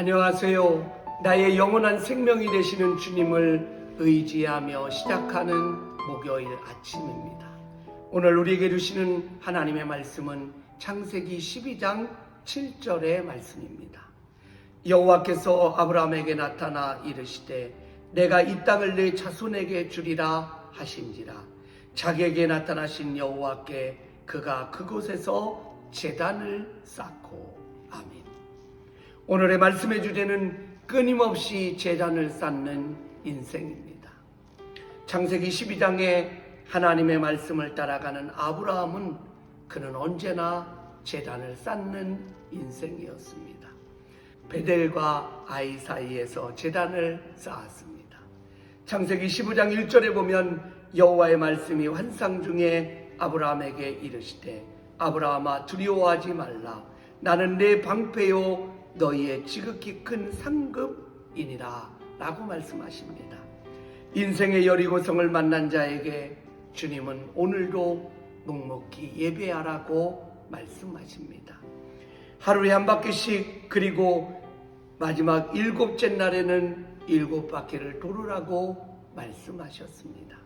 안녕하세요. 나의 영원한 생명이 되시는 주님을 의지하며 시작하는 목요일 아침입니다. 오늘 우리에게 주시는 하나님의 말씀은 창세기 12장 7절의 말씀입니다. 여호와께서 아브라함에게 나타나 이르시되 내가 이 땅을 내 자손에게 주리라 하신지라 자기에게 나타나신 여호와께 그가 그곳에서 제단을 쌓고 아멘. 오늘의 말씀의 주제는 끊임없이 재단을 쌓는 인생입니다. 창세기 12장에 하나님의 말씀을 따라가는 아브라함은 그는 언제나 재단을 쌓는 인생이었습니다. 베델과 아이 사이에서 재단을 쌓았습니다. 창세기 15장 1절에 보면 여호와의 말씀이 환상 중에 아브라함에게 이르시되 아브라함아 두려워하지 말라 나는 내 방패요 너희의 지극히 큰 상급이니라 라고 말씀하십니다. 인생의 여리고성을 만난 자에게 주님은 오늘도 묵묵히 예배하라고 말씀하십니다. 하루에 한 바퀴씩 그리고 마지막 일곱째 날에는 일곱 바퀴를 돌으라고 말씀하셨습니다.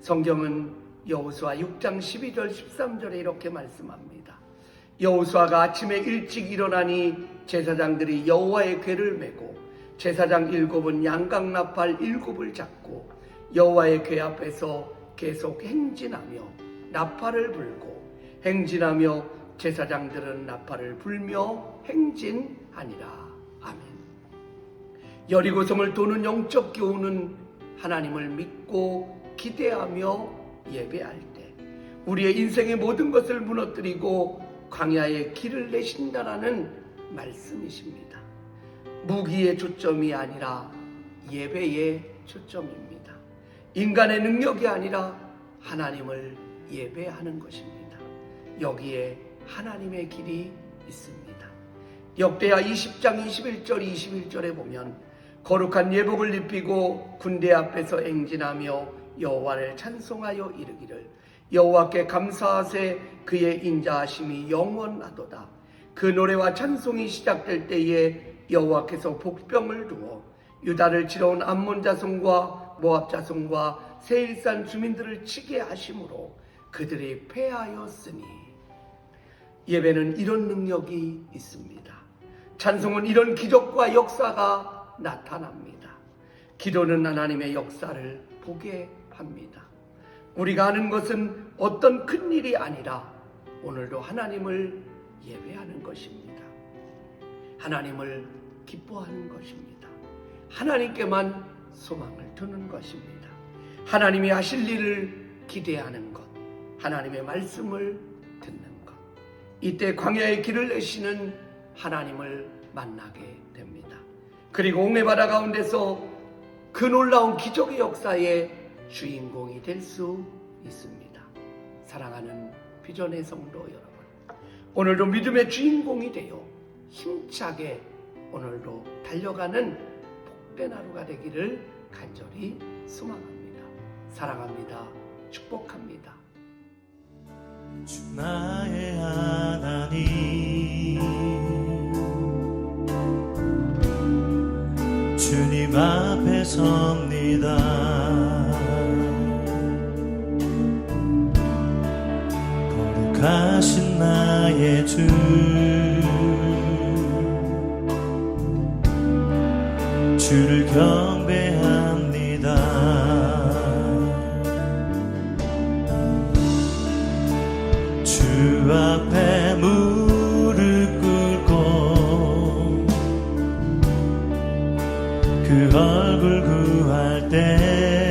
성경은 여호수아 6장 12절 13절에 이렇게 말씀합니다. 여호수아가 아침에 일찍 일어나니 제사장들이 여호와의 궤를 메고 제사장 일곱은 양강나팔 일곱을 잡고 여호와의 궤 앞에서 계속 행진하며 나팔을 불고 행진하며 제사장들은 나팔을 불며 행진하니라. 아멘. 여리고성을 도는 영적 교훈은 하나님을 믿고 기대하며 예배할 때 우리의 인생의 모든 것을 무너뜨리고 광야의 길을 내신다라는 말씀이십니다. 무기의 초점이 아니라 예배의 초점입니다. 인간의 능력이 아니라 하나님을 예배하는 것입니다. 여기에 하나님의 길이 있습니다. 역대하 20장 21절 21절에 보면 거룩한 예복을 입히고 군대 앞에서 행진하며 여호와를 찬송하여 이르기를 여호와께 감사하세 그의 인자하심이 영원하도다. 그 노래와 찬송이 시작될 때에 여호와께서 복병을 두어 유다를 치러온 암몬 자손과 모압 자손과 세일산 주민들을 치게 하심으로 그들이 패하였으니 예배는 이런 능력이 있습니다. 찬송은 이런 기적과 역사가 나타납니다. 기도는 하나님의 역사를 보게 합니다. 우리가 하는 것은 어떤 큰 일이 아니라 오늘도 하나님을 예배하는 것입니다. 하나님을 기뻐하는 것입니다. 하나님께만 소망을 두는 것입니다. 하나님이 하실 일을 기대하는 것, 하나님의 말씀을 듣는 것. 이때 광야의 길을 내시는 하나님을 만나게 됩니다. 그리고 옹매바다 가운데서 그 놀라운 기적의 역사의 주인공이 될 수 있습니다. 사랑하는 비전의 성도 여러분, 오늘도 믿음의 주인공이 되어 힘차게 오늘도 달려가는 복된 하루가 되기를 간절히 소망합니다. 사랑합니다. 축복합니다. 주 나의 하나님 주님 앞에 섭니다 거룩하신 나의 주. 주를 경배합니다. 주 앞에 무릎 꿇고 그 얼굴 구할 때